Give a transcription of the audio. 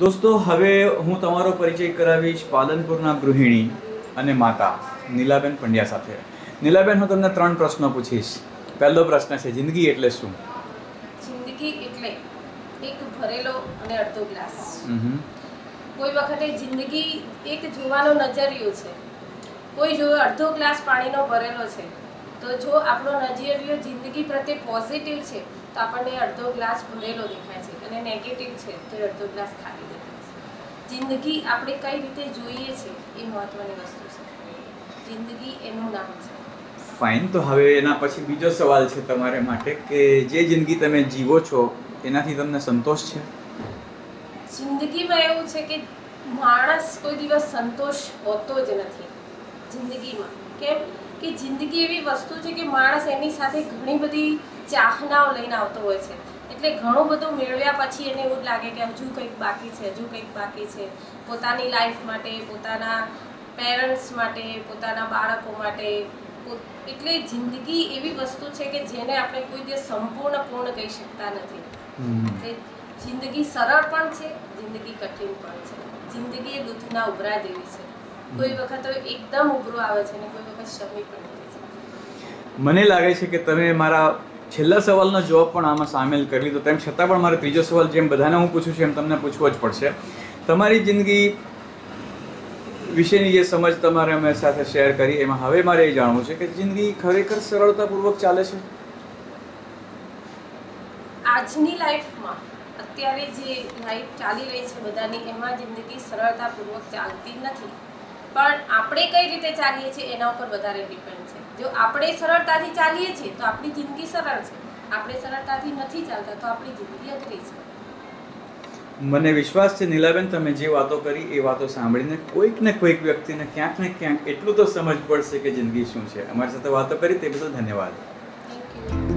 દોસ્તો હવે હું તમારો પરિચય કરાવીશ પાલનપુરના ગૃહિણી અને માતા નીલાબેન પંડ્યા સાથે. નીલાબેન હું તમને ત્રણ પ્રશ્નો પૂછીશ. પહેલો પ્રશ્ન છે જિંદગી એટલે શું? જિંદગી એટલે એક ભરેલો અને અડધો ગ્લાસ. કોઈ વખતે જિંદગી એક જોવાનો નજરિયો છે. કોઈ જોવે અડધો ગ્લાસ પાણીનો ભરેલો છે. તો જો આપણો નજરિયો જિંદગી પ્રત્યે પોઝિટિવ છે તો આપણને અડધો ગ્લાસ ભરેલો દેખાય છે અને નેગેટિવ છે તો અડધો ગ્લાસ ખાલી દેખાય છે. જિંદગી આપણે કઈ રીતે જોઈએ છે એ મહત્વની વસ્તુ છે. જિંદગી એનું નામ છે. ફાઇન તો હવે એના પછી બીજો સવાલ છે તમારે માટે કે જે જિંદગી તમે જીવો છો એનાથી તમને સંતોષ છે? જિંદગીમાં એવું છે કે માણસ કોઈ દિવસ સંતોષ હોતો જ નથી જિંદગીમાં. કેમ? કે જિંદગી એવી વસ્તુ છે કે માણસ એની સાથે ઘણી બધી ચાહનાઓ લઈને આવતો હોય છે. એટલે ઘણું બધું મેળવ્યા પછી એને એવું જ લાગે કે હજુ કંઈક બાકી છે હજુ કંઈક બાકી છે. પોતાની લાઈફ માટે પોતાના પેરેન્ટ્સ માટે પોતાના બાળકો માટે. એટલે જિંદગી એવી વસ્તુ છે કે જેને આપણે કોઈ દિવસ સંપૂર્ણ પૂર્ણ કહી શકતા નથી. જિંદગી સરળ પણ છે જિંદગી કઠિન પણ છે. જિંદગી એ દૂધના ઉભરા જેવી છે. કોઈ વખત તો એકદમ ઉભરો આવે છે અને કોઈ વખત શમી પણ મને લાગે છે કે તમે મારા છેલ્લા સવાલનો જવાબ પણ આમાં સામેલ કરી લીધો. તેમ છતાં પણ મારો ત્રીજો સવાલ જેમ બધાને હું પૂછું છું એમ તમને પૂછવો જ પડશે. તમારી જિંદગી વિશેની જે સમજ તમારે અમે સાથે શેર કરી એમાં હવે મારે એ જાણવું છે કે જિંદગી ખરેખર સરળતાપૂર્વક ચાલે છે? આજની લાઈફમાં અત્યારે જે લાઈફ ચાલી રહી છે બધાની એમાં જિંદગી સરળતાપૂર્વક ચાલતી નથી. પણ આપણે કઈ રીતે ચાલીએ છીએ એના ઉપર વધારે ડિપેન્ડ છે. જો આપણે સરળતાથી ચાલીએ છીએ તો આપણી જિંદગી સરળ છે. આપણે સરળતાથી નથી ચાલતા તો આપણી જિંદગી અઘરી છે. મને વિશ્વાસ છે નીલાબેન તમે જે વાતો કરી એ વાતો સાંભળીને કોઈક ને કોઈક વ્યક્તિને ક્યાંક ને ક્યાંક એટલું તો સમજ પડશે કે જિંદગી શું છે. અમારી સાથે વાતો કરી તે બદલ ધન્યવાદ. Thank you